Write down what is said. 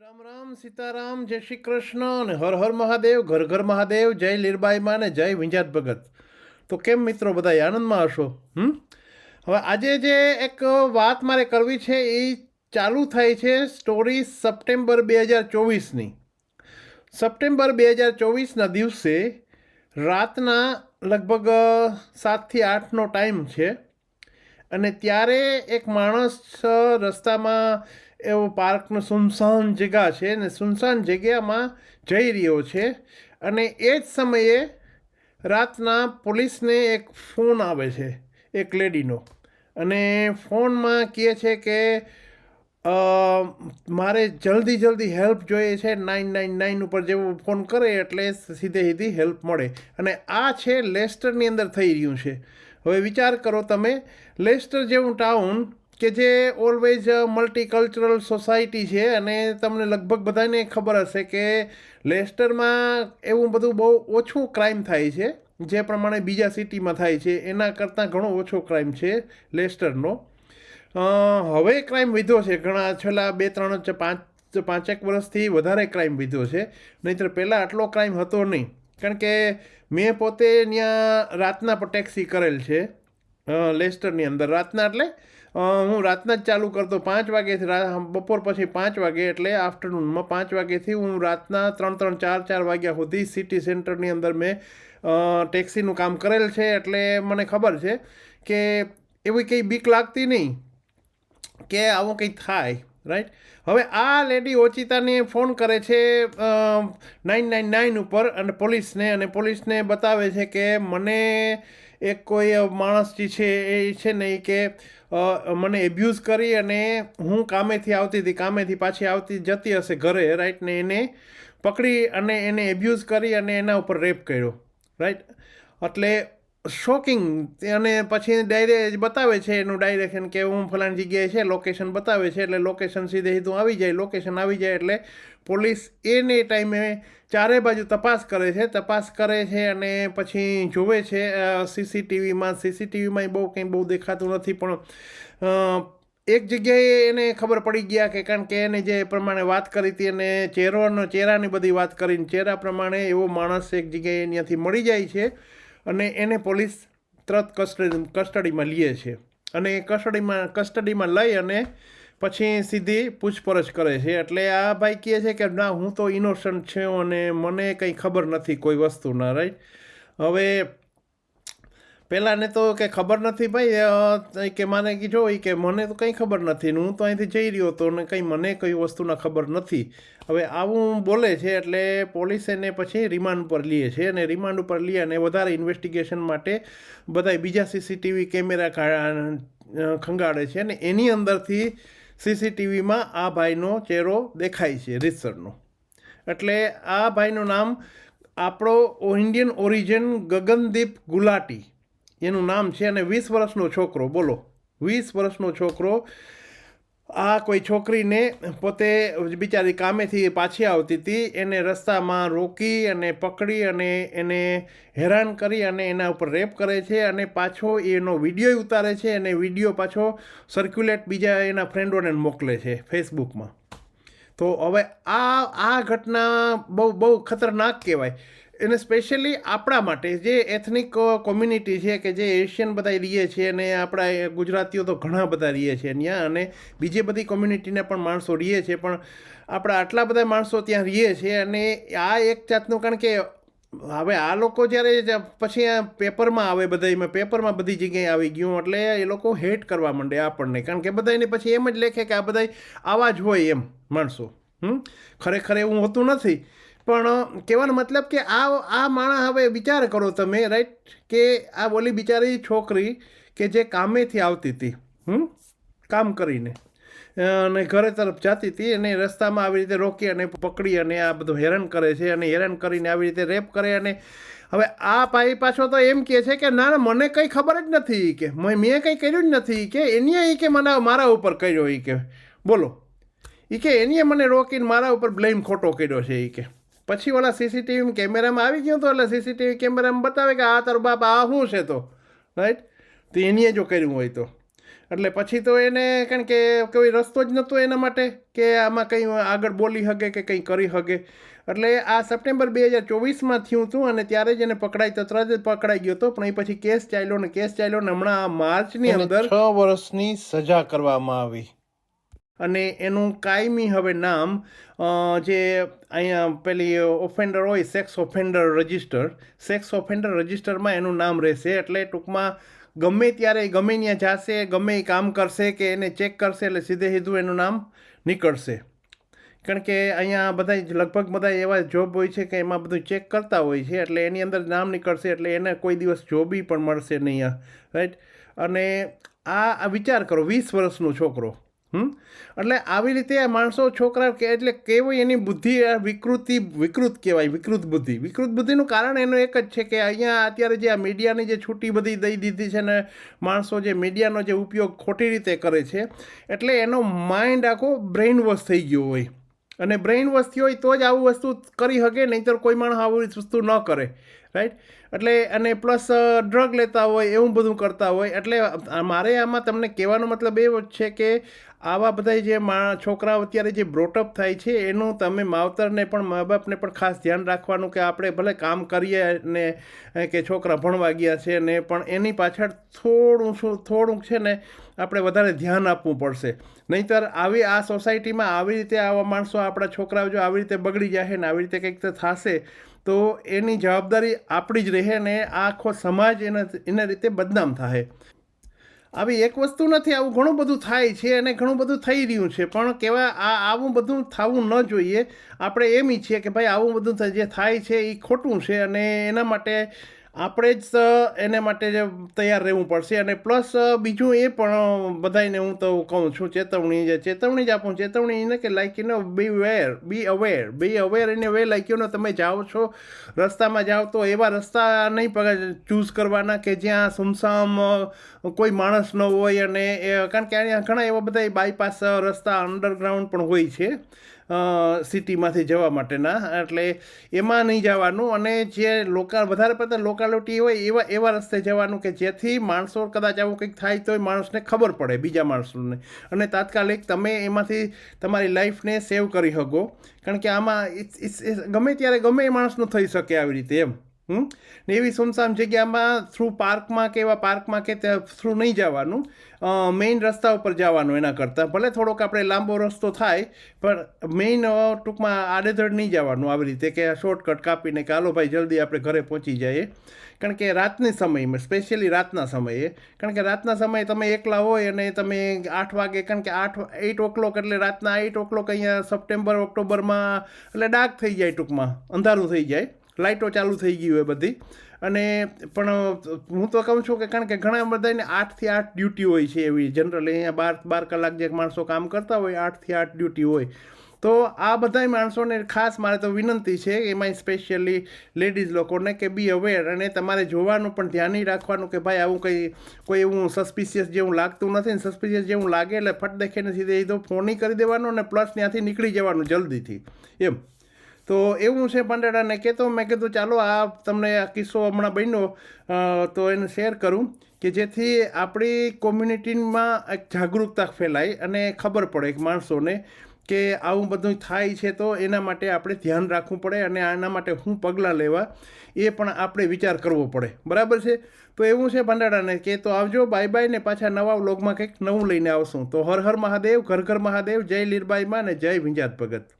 રામ રામ સીતારામ, જય શ્રી કૃષ્ણ અને હર હર મહાદેવ, ઘર ઘર મહાદેવ, જય લીરબાઈમાં અને જય વિંજાત ભગત. તો કેમ મિત્રો બધા આનંદમાં હશો? હમ? હવે આજે જે એક વાત મારે કરવી છે એ ચાલુ થાય છે સ્ટોરી સપ્ટેમ્બર બે હજાર ચોવીસની. સપ્ટેમ્બર બે હજાર ચોવીસના દિવસે રાતના લગભગ સાતથી આઠનો ટાઈમ છે. અને ત્યારે એક માણસ રસ્તામાં એવો પાર્કનો સુનસાન જગ્યા છે ને સુનસાન જગ્યામાં જઈ રહ્યો છે અને એ જ સમયે રાતના પોલીસને એક ફોન આવે છે, એક લેડીનો. અને ફોનમાં કહે છે કે મારે જલ્દી જલ્દી હેલ્પ જોઈએ છે, નાઇન નાઇન નાઇન ઉપર જેવો ફોન કરે એટલે સીધે સીધી હેલ્પ મળે. અને આ છે લેસ્ટરની અંદર થઈ રહ્યું છે. હવે વિચાર કરો તમે, લેસ્ટર જેવું ટાઉન કે જે ઓલવેઝ મલ્ટીકલ્ચરલ સોસાયટી છે અને તમને લગભગ બધાને ખબર હશે કે લેસ્ટરમાં એવું બધું બહુ ઓછું ક્રાઇમ થાય છે, જે પ્રમાણે બીજા સિટીમાં થાય છે, એના કરતાં ઘણો ઓછો ક્રાઇમ છે લેસ્ટરનો. હવે ક્રાઇમ વધ્યો છે, ઘણા છેલ્લા બે, ત્રણ પાંચ, પાંચેક વર્ષથી વધારે ક્રાઇમ વધ્યો છે, નહીંતર પહેલાં આટલો ક્રાઇમ હતો નહીં. કારણ કે મેં પોતે ત્યાં રાતના પણ ટેક્સી કરેલ છે લેસ્ટરની અંદર. રાતના એટલે હું રાતના જ ચાલુ કરતો, પાંચ વાગ્યાથી બપોર પછી પાંચ વાગે એટલે આફ્ટરનૂનમાં પાંચ વાગ્યાથી હું રાતના ત્રણ ત્રણ, ચાર ચાર વાગ્યા સુધી સિટી સેન્ટરની અંદર મેં ટેક્સીનું કામ કરેલ છે એટલે મને ખબર છે કે એવી કંઈ બીક લાગતી નહીં કે આવું કંઈ થાય રાઈટ હવે આ લેડી ઓચિતાને ફોન કરે છે નાઇન નાઇન નાઇન ઉપર અને પોલીસને અને પોલીસને બતાવે છે કે મને એક કોઈ માણસ જે છે એ છે ને કે મને એબ્યુઝ કરી અને હું કામેથી આવતી હતી, કામેથી પાછી આવતી જતી હશે ઘરે રાઈટ ને એને પકડી અને એને એબ્યુઝ કરી અને એના ઉપર રેપ કર્યો રાઈટ એટલે શોકિંગ અને પછી ડાયરે બતાવે છે એનું ડાયરેક્શન કે હું ફલાણી જગ્યાએ છે લોકેશન બતાવે છે, એટલે લોકેશન સીધે સીધું આવી જાય લોકેશન આવી જાય એટલે પોલીસ એને ટાઈમે ચારે બાજુ તપાસ કરે છે, તપાસ કરે છે અને પછી જોવે છે સીસીટીવીમાં સીસીટીવીમાં બહુ કંઈ બહુ દેખાતું નથી, પણ એક જગ્યાએ એને ખબર પડી ગયા કે કારણ કે એને જે પ્રમાણે વાત કરી હતી અને ચહેરોનો, ચહેરાની બધી વાત કરીને ચહેરા પ્રમાણે એવો માણસ એક જગ્યાએ ત્યાંથી મળી જાય છે. અને એને પોલીસ તરત કસ્ટડી, કસ્ટડીમાં લે છે. અને એ કસ્ટડીમાં કસ્ટડીમાં લઈ અને પછી સીધી પૂછપરછ કરે છે. એટલે આ ભાઈ કહે છે કે, ના, હું તો ઇનોસન્ટ છું અને મને કંઈ ખબર નથી, કોઈ વસ્તુના રાઈટ હવે પહેલાંને તો કે ખબર નથી ભાઈ કે મને કીધો હોય કે મને તો કંઈ ખબર નથી હું તો અહીંથી જઈ રહ્યો હતો ને કંઈ મને કઈ વસ્તુના ખબર નથી. હવે આવું બોલે છે એટલે પોલીસ એને પછી રિમાન્ડ પર લે છે અને રિમાન્ડ ઉપર લે અને વધારે ઇન્વેસ્ટિગેશન માટે બધા બીજા સીસીટીવી કેમેરા ખંગાળે છે અને એની અંદરથી સીસીટીવીમાં આ ભાઈનો ચહેરો દેખાય છે, રીતસરનો. એટલે આ ભાઈનું નામ આપણો ઇન્ડિયન ઓરિજિન ગગનદીપ ગુલાટી. એનું નામ છે અને વીસ વર્ષનો છોકરો, બોલો. વીસ વર્ષનો છોકરો, આ કોઈ છોકરીને પોતે બિચારી કામેથી પાછી આવતી હતી, એને રસ્તામાં રોકી અને પકડી અને એને હેરાન કરી અને એના ઉપર રેપ કરે છે અને પાછો એનો વીડિયો ઉતારે છે અને વીડિયો પાછો સર્ક્યુલેટ બીજા એના ફ્રેન્ડોને મોકલે છે ફેસબુકમાં તો હવે આ આ ઘટના બહુ બહુ ખતરનાક કહેવાય. એને સ્પેશિયલી આપણા માટે, જે એથનિક કોમ્યુનિટી છે કે જે એશિયન બધા રહીએ છે અને આપણા ગુજરાતીઓ તો ઘણા બધા રહીએ છે ત્યાં અને બીજી બધી કોમ્યુનિટીના પણ માણસો રહીએ છે પણ આપણા આટલા બધા માણસો ત્યાં રહીએ છીએ અને આ એક જાતનું કારણ કે હવે આ લોકો જ્યારે પછી આ પેપરમાં આવે બધા પેપરમાં બધી જગ્યાએ આવી ગયું, એટલે એ લોકો હેટ કરવા માંડે આપણને. કારણ કે બધાને પછી એમ જ લેખે કે આ બધા આવા જ હોય એમ માણસો. હમ? ખરેખર એવું હોતું નથી. પણ કહેવાનો મતલબ કે આ આ માણસ હવે વિચાર કરો તમે રાઈટ કે આ બોલી બિચારી છોકરી કે જે કામેથી આવતી હતી, હમ? કામ કરીને. અને ઘરે તરફ જતી હતી, અને રસ્તામાં આવી રીતે રોકી અને પકડી અને આ બધું હેરાન કરે છે, અને હેરાન કરીને આવી રીતે રેપ કરે અને હવે આ ભાઈ પાછો તો એમ કહે છે કે, ના ના, મને કંઈ ખબર જ નથી કે, મેં મેં કંઈ કર્યું જ નથી કે એને એ કે મને, મારા ઉપર કર્યો એ કે. બોલો. એ કે, એનીએ મને રોકીને મારા ઉપર બ્લેમ ખોટો કર્યો છે એ કે. પછી ઓલા સીસીટીવી કેમેરામાં આવી ગયો તો એટલે સીસીટીવી કેમેરામાં બતાવે કે આ તારો બાપ આ શું છે તો રાઈટ તો એનીએ જો કર્યું હોય તો. એટલે પછી તો એને કારણ કે કોઈ રસ્તો જ નહોતો એના માટે કે આમાં કંઈ આગળ બોલી શકે કે કંઈ કરી શકે એટલે આ સપ્ટેમ્બર બે હજાર ચોવીસમાં થયું હતું અને ત્યારે જ એને પકડાઈ તો તરત જ પકડાઈ ગયો હતો પણ એ પછી કેસ ચાલ્યો ને કેસ ચાલ્યો ને હમણાં આ માર્ચની અંદર છ વર્ષની સજા કરવામાં આવી. અને એનું કાયમી હવે નામ જે અહીંયા પેલી ઓફેન્ડર હોય sex offender register sex offender રજિસ્ટરમાં એનું નામ રહેશે. એટલે ટૂંકમાં ગમે ત્યારે ગમે ત્યાં જશે, ગમે એ કામ કરશે કે એને ચેક કરશે, એટલે સીધે સીધું એનું નામ નીકળશે. કારણ કે અહીંયા બધા લગભગ બધા એવા જોબ હોય છે કે એમાં બધું ચેક કરતા હોય છે, એટલે એની અંદર નામ નીકળશે, એટલે એને કોઈ દિવસ જોબી પણ મળશે નહીં રાઈટ અને આ વિચાર કરો, વીસ વર્ષનો છોકરો એટલે આવી રીતે માણસો છોકરા કે એટલે કેવી એની બુદ્ધિ વિકૃતિ, વિકૃત કહેવાય, વિકૃત બુદ્ધિ. વિકૃત બુદ્ધિનું કારણ એનું એક જ છે કે અહીંયા અત્યારે જે આ મીડિયાની જે છૂટી બધી દઈ દીધી છે ને માણસો જે મીડિયાનો જે ઉપયોગ ખોટી રીતે કરે છે, એટલે એનો માઇન્ડ આખો બ્રેઇન વોશ થઈ ગયો હોય. અને બ્રેઇન થયો હોય તો જ આવું વસ્તુ કરી શકે નહીંતર કોઈ માણસ આવું વસ્તુ ન કરે. રાઈટ એટલે અને પ્લસ ડ્રગ લેતા હોય, એવું બધું કરતા હોય, એટલે મારે આમાં તમને કહેવાનો મતલબ એ છે કે આવા બધા જે મા, છોકરાઓ અત્યારે જે બ્રોટઅપ થાય છે, એનું તમે માવતરને પણ મા બાપને પણ ખાસ ધ્યાન રાખવાનું કે આપણે ભલે કામ કરીએ ને કે છોકરા ભણવા ગયા છે ને, પણ એની પાછળ થોડું શું, થોડુંક છે ને, આપણે વધારે ધ્યાન આપવું પડશે. નહીંતર આવી, આ સોસાયટીમાં આવી રીતે આવા માણસો, આપણા છોકરાઓ જો આવી રીતે બગડી જાય ને, આવી રીતે કંઈક તો થશે તો એની જવાબદારી આપણી જ રહે ને આખો સમાજ એના એના રીતે બદનામ થાય આવી એક વસ્તુ નથી, આવું ઘણું બધું થાય છે અને ઘણું બધું થઈ રહ્યું છે, પણ કેવા આ આવું બધું થવું ન જોઈએ. આપણે એમ ઈચ્છીએ કે ભાઈ આવું બધું જે થાય છે એ ખોટું છે અને એના માટે આપણે જ એને માટે જે તૈયાર રહેવું પડશે. અને પ્લસ બીજું એ પણ બધાને હું તો કહું છું, ચેતવણી જે ચેતવણી જ આપું ચેતવણી એને કે like you know be where be aware be aware એને વે લાઈક યુ નો તમે જાઓ છો, રસ્તામાં જાઓ તો એવા રસ્તા નહીં પગ ચૂઝ કરવાના કે જ્યાં સુમસામ કોઈ માણસ ન હોય અને કારણ કે અહીંયા ઘણા એવા બધા બાયપાસ રસ્તા અંડરગ્રાઉન્ડ પણ હોય છે. સિટીમાંથી જવા માટેના. એટલે એમાં નહીં જવાનું અને જે લોકલ, વધારે પડતા લોકાલિટી હોય એવા એવા રસ્તે જવાનું કે જેથી માણસો કદાચ આવું કંઈક થાય તોય માણસને ખબર પડે બીજા માણસોને. અને તાત્કાલિક તમે એમાંથી તમારી લાઈફને સેવ કરી શકો. કારણ કે આમાં ગમે ત્યારે ગમે એ માણસનું થઈ શકે આવી રીતે એમ. ને એવી સુમસામ જગ્યામાં થ્રુ પાર્કમાં કે એવા પાર્કમાં કે થ્રુ નહીં જવાનું. મેઇન રસ્તા ઉપર જવાનું એના કરતાં. ભલે થોડોક આપણે લાંબો રસ્તો થાય, પણ મેઇન ટૂંકમાં આડેધડ નહીં જવાનું આવી રીતે કે શોર્ટકટ કાપીને કે, હાલો ભાઈ, જલ્દી આપણે ઘરે પહોંચી જઈએ. કારણ કે રાતની સમયમાં સ્પેશિયલી રાતના સમયે, કારણ કે રાતના સમયે તમે એકલા હોય અને તમે આઠ વાગે, કારણ કે આઠ એઇટ ઓક્લોક એટલે રાતના એઇટ ઓક્લોક અહીંયા સપ્ટેમ્બર ઓક્ટોબરમાં એટલે ડાર્ક થઈ જાય ટૂંકમાં, અંધારું થઈ જાય. લાઇટો ચાલુ થઈ ગઈ હોય બધી. અને પણ, હું તો કહું છું કે કારણ કે ઘણા બધાને આઠથી આઠ ડ્યુટી હોય છે એવી જનરલી અહીંયા બાર બાર કલાક જે માણસો કામ કરતા હોય, આઠથી આઠ ડ્યુટી હોય. તો આ બધાય માણસોને ખાસ મારે તો વિનંતી છે, એમાંય સ્પેશિયલી લેડીઝ લોકોને કે બી અવેર અને તમારે જોવાનું પણ ધ્યાન રાખવાનું કે ભાઈ આવું કંઈ, કોઈ એવું સસ્પિશિયસ જેવું લાગતું નથી ને સસ્પિશિયસ જેવું લાગે એટલે ફટ દેખીને સીધે સીધો ફોન કરી દેવાનો અને પ્લસ ત્યાંથી નીકળી જવાનું જલ્દીથી. એમ. તો એવું છે પાંડેડાને કહેતો, મેં કીધું, ચાલો, આ તમને આ કિસ્સો હમણાં બન્યો. તો એને શેર કરું કે જેથી આપણી કોમ્યુનિટીમાં એક જાગૃતતા ફેલાય અને ખબર પડે એક માણસોને કે આવું બધું થાય છે તો એના માટે આપણે ધ્યાન રાખવું પડે અને આના માટે શું પગલાં લેવા એ પણ આપણે વિચાર કરવો પડે. બરાબર છે? તો એવું છે ભંડારાને કે તો આવજો બાય બાય ને પાછા નવા વ્લોગમાં કંઈક નવું લઈને આવશું. તો હર હર મહાદેવ, ઘર ઘર મહાદેવ, જય લીરબાઈમાં ને જય વિંજાત ભગત.